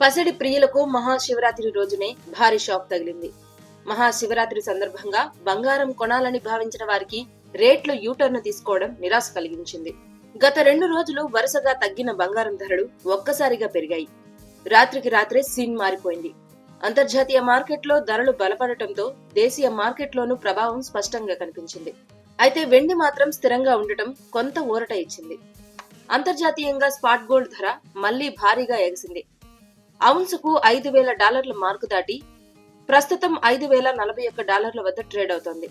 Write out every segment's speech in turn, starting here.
పసిడి ప్రియులకు మహాశివరాత్రి రోజునే భారీ షాక్ తగిలింది. మహాశివరాత్రి సందర్భంగా బంగారం కొనాలని భావించిన వారికి రేట్లు యూటర్న్ తీసుకోవడం నిరాశ కలిగించింది. గత రెండు రోజులు వరుసగా తగ్గిన బంగారం ధరలు ఒక్కసారిగా పెరిగాయి. రాత్రికి రాత్రే సీన్ మారిపోయింది. అంతర్జాతీయ మార్కెట్లో ధరలు బలపడటంతో దేశీయ మార్కెట్లోనూ ప్రభావం స్పష్టంగా కనిపించింది. అయితే వెండి మాత్రం స్థిరంగా ఉండటం కొంత ఊరట ఇచ్చింది. అంతర్జాతీయంగా స్పాట్ గోల్డ్ ధర మళ్ళీ భారీగా ఎగిసింది. ఔన్సుకు ఐదు వేల డాలర్ల మార్కు దాటి ప్రస్తుతం ఐదు వేల నలభై ఒక్క డాలర్ల వద్ద ట్రేడ్ అవుతోంది.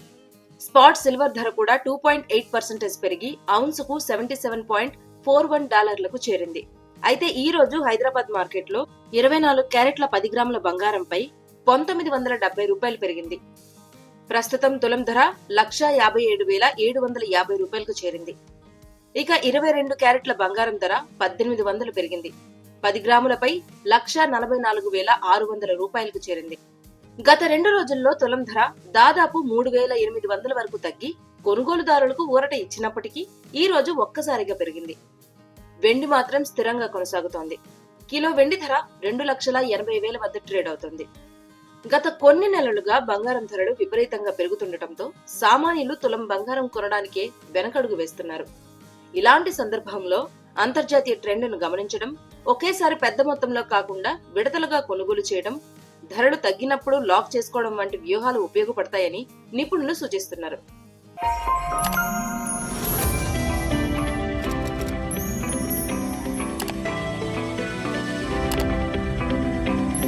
స్పాట్ సిల్వర్ ధర కూడా టూ పాయింట్ ఎయిట్ పర్సెంటేజ్ పెరిగి ఔన్సుకు seventy seven point four one డాలర్లకు చేరింది. అయితే ఈ రోజు హైదరాబాద్ మార్కెట్లో ఇరవై నాలుగు క్యారెట్ల పది గ్రాముల బంగారంపై పంతొమ్మిది వందల డెబ్బై రూపాయలు పెరిగింది. ప్రస్తుతం తులం ధర లక్షా యాభై ఏడు వేల ఏడు వందల యాభై రూపాయలకు చేరింది. ఇక ఇరవై రెండు క్యారెట్ల బంగారం ధర పద్దెనిమిది వందలు పెరిగింది. పది గ్రాములపై లక్ష నలభై నాలుగు వేల ఆరు వందల రూపాయలకు చేరింది. గత రెండు రోజుల్లో తులం ధర దాదాపు మూడు వేల ఎనిమిది వందల వరకు తగ్గి కొనుగోలుదారులకు ఊరట ఇచ్చినప్పటికీ ఈ రోజు ఒక్కసారిగా పెరిగింది. వెండి మాత్రం స్థిరంగా కొనసాగుతోంది. కిలో వెండి ధర రెండు లక్షల ఎనభై వేల వద్ద ట్రేడ్ అవుతుంది. గత కొన్ని నెలలుగా బంగారం ధరలు విపరీతంగా పెరుగుతుండటంతో సామాన్యులు తులం బంగారం కొనడానికే వెనకడుగు వేస్తున్నారు. ఇలాంటి సందర్భంలో అంతర్జాతీయ ట్రెండ్ను గమనించడం ఒకేసారి పెద్ద మొత్తంలో కాకుండా విడతలుగా కొనుగోలు చేయడం ధరలు తగ్గినప్పుడు లాక్ చేసుకోవడం వంటి వ్యూహాలు ఉపయోగపడతాయని నిపుణులు సూచిస్తున్నారు.